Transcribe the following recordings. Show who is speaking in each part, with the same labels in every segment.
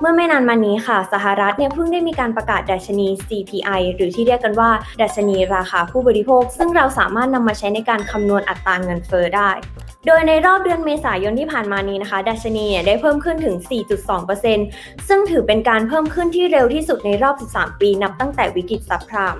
Speaker 1: เมื่อไม่นานมานี้ค่ะ สหรัฐเนี่ยเพิ่งได้มีการประกาศดัชนี CPI หรือที่เรียกกันว่า ดัชนีราคาผู้บริโภค ซึ่งเราสามารถนำมาใช้ในการคำนวณอัตราเงินเฟ้อได้โดยในรอบเดือนเมษายนที่ผ่านมานี้นะคะ ดัชนีเนี่ยได้เพิ่มขึ้นถึง 4.2%ซึ่งถือเป็นการเพิ่มขึ้นที่เร็วที่สุดในรอบ 13 ปีนับตั้งแต่วิกฤตซับพราม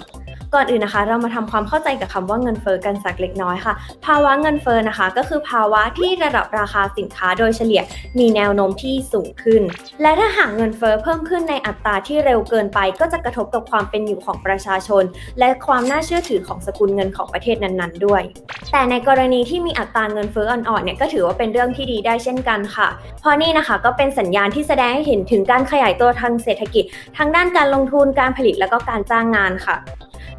Speaker 1: ก่อนอื่นนะคะ เรามาทำความเข้าใจกับคำว่าเงินเฟอ้อกันสักเล็กน้อยค่ะ ภาวะเงินเฟอ้อนะคะ ก็คือภาวะที่ระดับราคาสินค้าโดยเฉลี่ยมีแนวโน้มที่สูงขึ้น และถ้าหากเงินเฟอ้อเพิ่มขึ้นในอัตราที่เร็วเกินไป ก็จะกระทบกับความเป็นอยู่ของประชาชน และความน่าเชื่อถือของสกุลเงินของประเทศนั้นๆ ด้วย แต่ในกรณีที่มีอัตราเงินเฟ้ออ่อนๆเนี่ยก็ถือว่าเป็นเรื่องที่ดีได้เช่นกันค่ะ เพราะนี่นะคะก็เป็นสัญญาณที่แสดงให้เห็นถึงการขยายตัวทางเศรษฐกิจทั้งด้านการลงทุนการผลิตและก็การจ้างงานค่ะ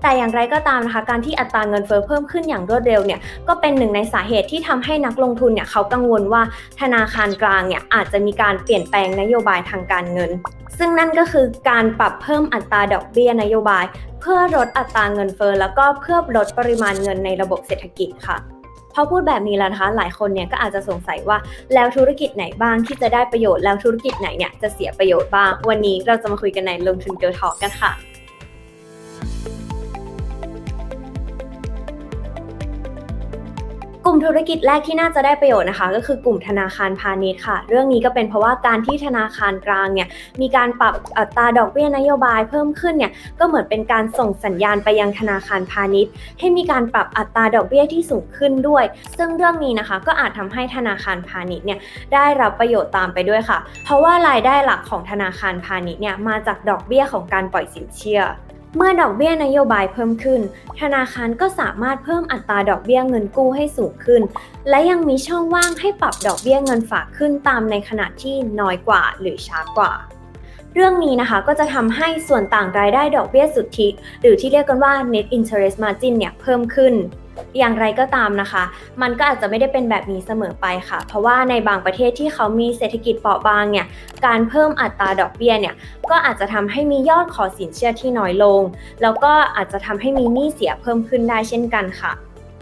Speaker 1: แต่อย่างไรก็ตามนะคะการที่อัตราเงินเฟ้อเพิ่มขึ้นอย่างรวดเร็วเนี่ยก็เป็นหนึ่งในสาเหตุที่ทำให้นักลงทุนเนี่ยเขากังวลว่าธนาคารกลางเนี่ยอาจจะมีการเปลี่ยนแปลงนโยบายทางการเงิน ซึ่งนั่นก็คือการปรับเพิ่มอัตราดอกเบี้ยนโยบาย เพื่อลดอัตราเงินเฟ้อแล้วก็เพื่อลดปริมาณเงินในระบบเศรษฐกิจค่ะพอพูดแบบนี้แล้วนะคะ หลายคนเนี่ยก็อาจจะสงสัยว่าแล้วธุรกิจไหนบ้างที่จะได้ประโยชน์แล้วธุรกิจไหนเนี่ยจะเสียประโยชน์บ้าง วันนี้เราจะมาคุยกันในลงทุนเกิร์ทอกันค่ะ ลุ่มธุรกิจแรกที่น่าจะได้ประโยชน์นะคะ ก็คือกลุ่มธนาคารพาณิชย์ค่ะ เรื่องนี้ก็เป็นเพราะว่าการที่ธนาคารกลางเนี่ยมีการปรับอัตราดอกเบี้ยนโยบายเพิ่มขึ้นเนี่ยก็เหมือนเป็นการส่งสัญญาณไปยังธนาคารพาณิชย์ ให้มีการปรับอัตราดอกเบี้ยที่สูงขึ้นด้วย ซึ่งเรื่องนี้นะคะก็อาจทำให้ธนาคารพาณิชย์เนี่ยได้รับประโยชน์ตามไปด้วยค่ะ เพราะว่ารายได้หลักของธนาคารพาณิชย์เนี่ยมาจากดอกเบี้ยของการปล่อยสินเชื่อ เมื่อดอกเบี้ยนโยบายเพิ่มขึ้น ธนาคารก็สามารถเพิ่มอัตราดอกเบี้ยเงินกู้ให้สูงขึ้น และยังมีช่องว่างให้ปรับดอกเบี้ยเงินฝากขึ้นตามในขณะที่น้อยกว่าหรือช้ากว่า เรื่องนี้นะคะก็จะทำให้ส่วนต่างรายได้ดอกเบี้ยสุทธิ หรือที่เรียกกันว่า net interest margin เนี่ยเพิ่มขึ้น อย่างไรก็ตามนะคะ มันก็อาจจะไม่ได้เป็นแบบนี้เสมอไปค่ะ เพราะว่าในบางประเทศที่เขามีเศรษฐกิจเปราะบางเนี่ย การเพิ่มอัตราดอกเบี้ยเนี่ย ก็อาจจะทำให้มียอดขอสินเชื่อที่น้อยลง แล้วก็อาจจะทำให้มีหนี้เสียเพิ่มขึ้นได้เช่นกันค่ะ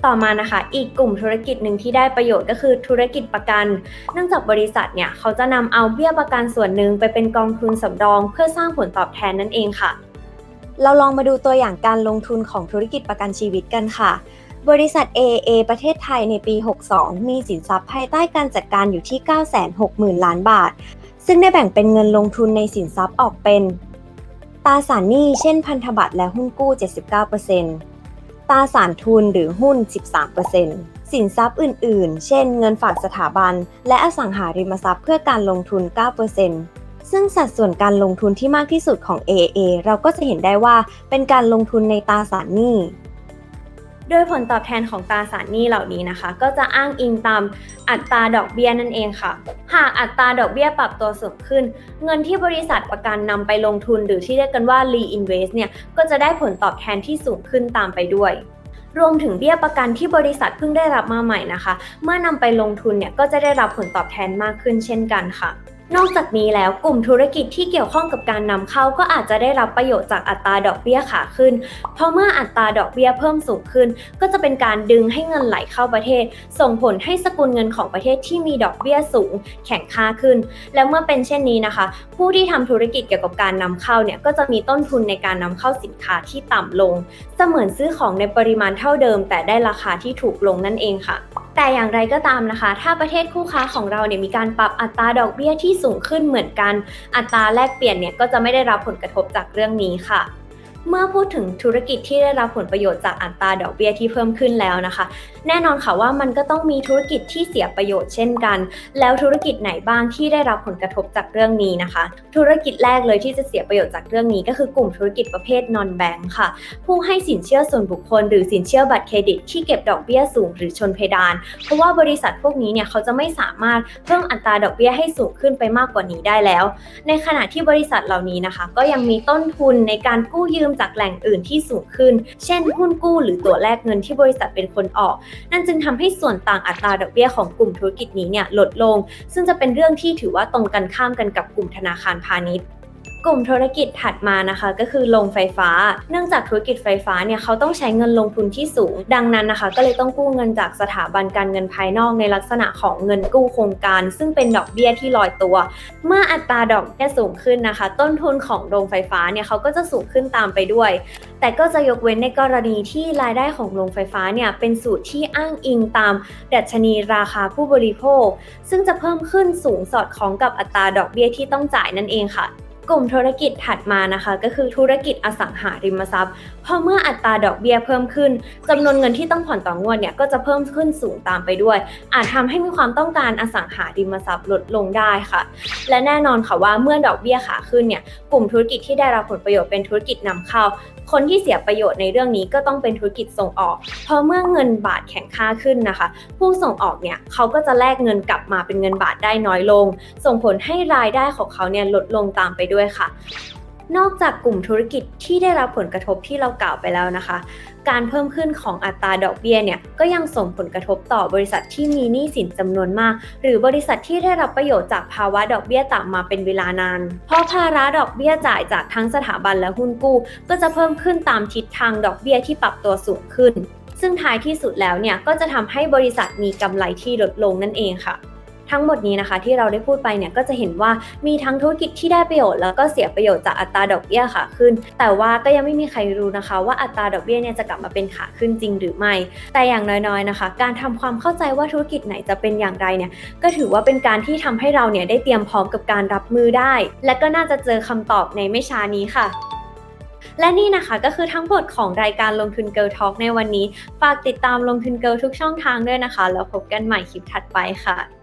Speaker 1: ต่อมานะคะ อีกกลุ่มธุรกิจหนึ่งที่ได้ประโยชน์ก็คือธุรกิจประกัน เนื่องจากบริษัทเนี่ยเขาจะนำเอาเบี้ยประกันส่วนหนึ่งไปเป็นกองทุนสำรอง เพื่อสร้างผลตอบแทนนั่นเองค่ะ เราลองมาดูตัวอย่างการลงทุนของธุรกิจประกันชีวิตกันค่ะ บริษัท AA ประเทศไทยในปี 62 มีสินทรัพย์ภายใต้การจัดการอยู่ที่ 960,000 ล้านบาท ซึ่งได้แบ่งเป็นเงินลงทุนในสินทรัพย์ออกเป็นตราสารหนี้เช่นพันธบัตรและหุ้นกู้ 79%ตราสารทุนหรือหุ้น 13%สินทรัพย์อื่น ๆ เช่น เงินฝากสถาบัน และอสังหาริมทรัพย์เพื่อการลงทุน 9%ซึ่งสัดส่วนการลงทุนที่มากที่สุดของ AA เราก็จะเห็นได้ว่าเป็นการลงทุนในตราสารหนี้ โดยผลตอบแทนของตราสารหนี้เหล่านี้นะคะ ก็จะอ้างอิงตามอัตราดอกเบี้ยนั่นเองค่ะ หากอัตราดอกเบี้ยปรับตัวสูงขึ้น เงินที่บริษัทประกันนำไปลงทุนหรือที่เรียกกันว่า reinvest เนี่ยก็จะได้ผลตอบแทนที่สูงขึ้นตามไปด้วยรวมถึงเบี้ยประกันที่บริษัทเพิ่งได้รับมาใหม่นะคะ เมื่อนำไปลงทุนเนี่ยก็จะได้รับผลตอบแทนมากขึ้นเช่นกันค่ะ นอกจากนี้แล้วกลุ่มธุรกิจที่เกี่ยวข้องกับการนำเข้าก็อาจจะได้รับประโยชน์จากอัตราดอกเบี้ยขาขึ้น เพราะเมื่ออัตราดอกเบี้ยเพิ่มสูงขึ้น ก็จะเป็นการดึงให้เงินไหลเข้าประเทศ ส่งผลให้สกุลเงินของประเทศที่มีดอกเบี้ยสูง แข็งค่าขึ้น แล้วเมื่อเป็นเช่นนี้นะคะ ผู้ที่ทำธุรกิจเกี่ยวกับการนำเข้าเนี่ยก็จะมีต้นทุนในการนำเข้าสินค้าที่ต่ำลง เสมือนซื้อของในปริมาณเท่าเดิม แต่ได้ราคาที่ถูกลงนั่นเองค่ะ แต่อย่างไรก็ตามนะคะ ถ้าประเทศคู่ค้าของเราเนี่ยมีการปรับอัตราดอกเบี้ยที่สูงขึ้นเหมือนกัน อัตราแลกเปลี่ยนเนี่ยก็จะไม่ได้รับผลกระทบจากเรื่องนี้ค่ะ เมื่อพูดถึงธุรกิจที่ได้รับผลประโยชน์จากอัตราดอกเบี้ยที่เพิ่มขึ้นแล้วนะคะ แน่นอนค่ะว่ามันก็ต้องมีธุรกิจที่เสียประโยชน์เช่นกัน แล้วธุรกิจไหนบ้างที่ได้รับผลกระทบจากเรื่องนี้นะคะ ธุรกิจแรกเลยที่จะเสียประโยชน์จากเรื่องนี้ ก็คือกลุ่มธุรกิจประเภท non bank ค่ะ ผู้ให้สินเชื่อส่วนบุคคล หรือสินเชื่อบัตรเครดิตที่เก็บดอกเบี้ยสูงหรือชนเพดาน เพราะว่าบริษัทพวกนี้เนี่ยเขาจะไม่สามารถเพิ่มอัตราดอกเบี้ยให้สูงขึ้นไปมากกว่านี้ได้แล้ว ในขณะที่บริษัทเหล่านี้นะคะ ก็ยังมีต้นทุนในการกู้ยืมจากแหล่งอื่นที่สูงขึ้น เช่นหุ้นกู้หรือตัวแลกเงินที่บริษัทเป็นคนออก นั่นจึงทำให้ส่วนต่างอัตราดอกเบี้ยของกลุ่มธุรกิจนี้เนี่ยลดลง ซึ่งจะเป็นเรื่องที่ถือว่าตรงกันข้ามกันกับกลุ่มธนาคารพาณิชย์ กลุ่มธุรกิจถัดมานะคะก็คือโรงไฟฟ้า เนื่องจากธุรกิจไฟฟ้าเนี่ยเขาต้องใช้เงินลงทุนที่สูง ดังนั้นนะคะ ก็เลยต้องกู้เงินจากสถาบันการเงินภายนอกในลักษณะของเงินกู้โครงการ ซึ่งเป็นดอกเบี้ยที่ลอยตัว เมื่ออัตราดอกเบี้ยสูงขึ้นนะคะ ต้นทุนของโรงไฟฟ้าเนี่ยเขาก็จะสูงขึ้นตามไปด้วย แต่ก็จะยกเว้นในกรณีที่รายได้ของโรงไฟฟ้าเนี่ยเป็นสูตรที่อ้างอิงตามดัชนีราคาผู้บริโภค ซึ่งจะเพิ่มขึ้นสูงสอดคล้องกับอัตราดอกเบี้ยที่ต้องจ่ายนั่นเองค่ะ กลุ่มธุรกิจถัดมานะคะ ก็คือธุรกิจอสังหาริมทรัพย์พราะเมื่ออัตราดอกเบี้ยเพิ่มขึ้นจำนวนเงินที่ต้องผ่อนต่องวดเนี่ยก็จะเพิ่มขึ้นสูงตามไปด้วย อาจทำให้มีความต้องการอสังหาริมทรัพย์ลดลงได้ค่ะ และแน่นอนค่ะว่าเมื่อดอกเบี้ยขาขึ้นเนี่ยกลุ่มธุรกิจที่ได้รับผลประโยชน์เป็นธุรกิจนำเข้า คนที่เสียประโยชน์ในเรื่องนี้ก็ต้องเป็นธุรกิจส่งออก เพราะเมื่อเงินบาทแข็งค่าขึ้นนะคะ ผู้ส่งออกเนี่ยเขาก็จะแลกเงินกลับมาเป็นเงินบาทได้น้อยลง ส่งผลให้รายได้ของเขาเนี่ยลดลงตามไปด้วยค่ะ นอกจากกลุ่มธุรกิจที่ได้รับผลกระทบที่เรากล่าวไปแล้วนะคะ การเพิ่มขึ้นของอัตราดอกเบี้ยเนี่ยก็ยังส่งผลกระทบต่อบริษัทที่มีหนี้สินจำนวนมาก หรือบริษัทที่ได้รับประโยชน์จากภาวะดอกเบี้ยต่ำมาเป็นเวลานาน เพราะภาระดอกเบี้ยจ่ายจากทั้งสถาบันและหุ้นกู้ ก็จะเพิ่มขึ้นตามทิศทางดอกเบี้ยที่ปรับตัวสูงขึ้นซึ่งท้ายที่สุดแล้วเนี่ยก็จะทำให้บริษัทมีกำไรที่ลดลงนั่นเองค่ะ ทั้งหมดนี้นะคะ ที่เราได้พูดไปเนี่ยก็จะเห็นว่ามีทั้งธุรกิจที่ได้ประโยชน์แล้วก็เสียประโยชน์จากอัตราดอกเบี้ยขาขึ้น แต่ว่าก็ยังไม่มีใครรู้นะคะ ว่าอัตราดอกเบี้ยเนี่ยจะกลับมาเป็นขาขึ้นจริงหรือไม่ แต่อย่างน้อยๆนะคะ การทำความเข้าใจว่าธุรกิจไหนจะเป็นอย่างไรเนี่ยก็ถือว่าเป็นการที่ทำให้เราเนี่ยได้เตรียมพร้อมกับการรับมือได้ และก็น่าจะเจอคำตอบในไม่ช้านี้ค่ะและนี่นะคะก็คือทั้งหมดของรายการลงทุนเกิ l ท a l k ในวันนี้ ฝากติดตามลงทุนเกิ l ทุกช่องทางด้วยนะคะ แล้วพบกันใหม่คลิปถัดไปค่ะ